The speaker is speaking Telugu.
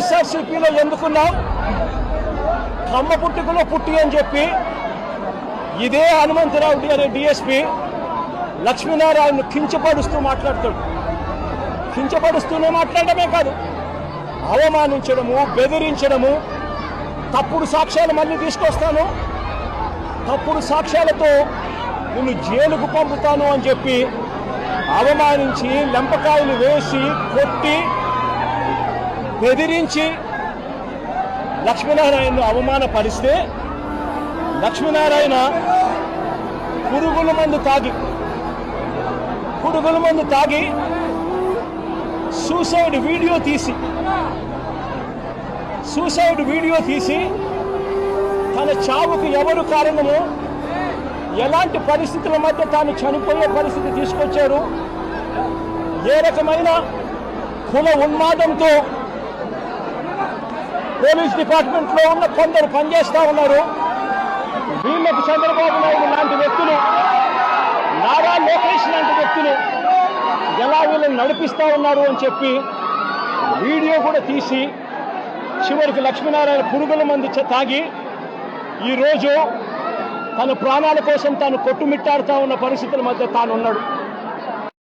వైఎస్ఆర్సీపీలో ఎందుకున్నాం? కమ్మ పుట్టుకలో పుట్టి అని చెప్పి ఇదే హనుమంతరావు అనే డిఎస్పి లక్ష్మీనారాయణను కించపరుస్తూ మాట్లాడతాడు కించపరుస్తూనే మాట్లాడమే కాదు అవమానించడము బెదిరించడము తప్పుడు సాక్ష్యాలు మళ్ళీ తీసుకొస్తాను. తప్పుడు సాక్ష్యాలతో నిన్ను జైలుకు పంపుతాను అని చెప్పి అవమానించి లెంపకాయలు వేసి కొట్టి బెదిరించి లక్ష్మీనారాయణను అవమానపరిస్తే లక్ష్మీనారాయణ పురుగుల మందు తాగి పురుగుల మందు తాగి సూసైడ్ వీడియో తీసి సూసైడ్ వీడియో తీసి తన చావుకు ఎవరు కారణము ఎలాంటి పరిస్థితుల మధ్య తాను చనిపోయే పరిస్థితి తీసుకొచ్చారు ఏ రకమైన కుల ఉన్మాదంతో పోలీస్ డిపార్ట్మెంట్లో ఉన్న కొందరు పనిచేస్తా ఉన్నారు. వీళ్ళకు చంద్రబాబు నాయుడు లాంటి వ్యక్తులు నారా లోకేష్ లాంటి వ్యక్తులు ఎలా వీళ్ళని నడిపిస్తా ఉన్నారు అని చెప్పి వీడియో కూడా తీసి చివరికి లక్ష్మీనారాయణ పురుగుల మంది తాగి ఈరోజు తన ప్రాణాల కోసం తాను కొట్టుమిట్టాడుతా ఉన్న పరిస్థితుల మధ్య తాను ఉన్నాడు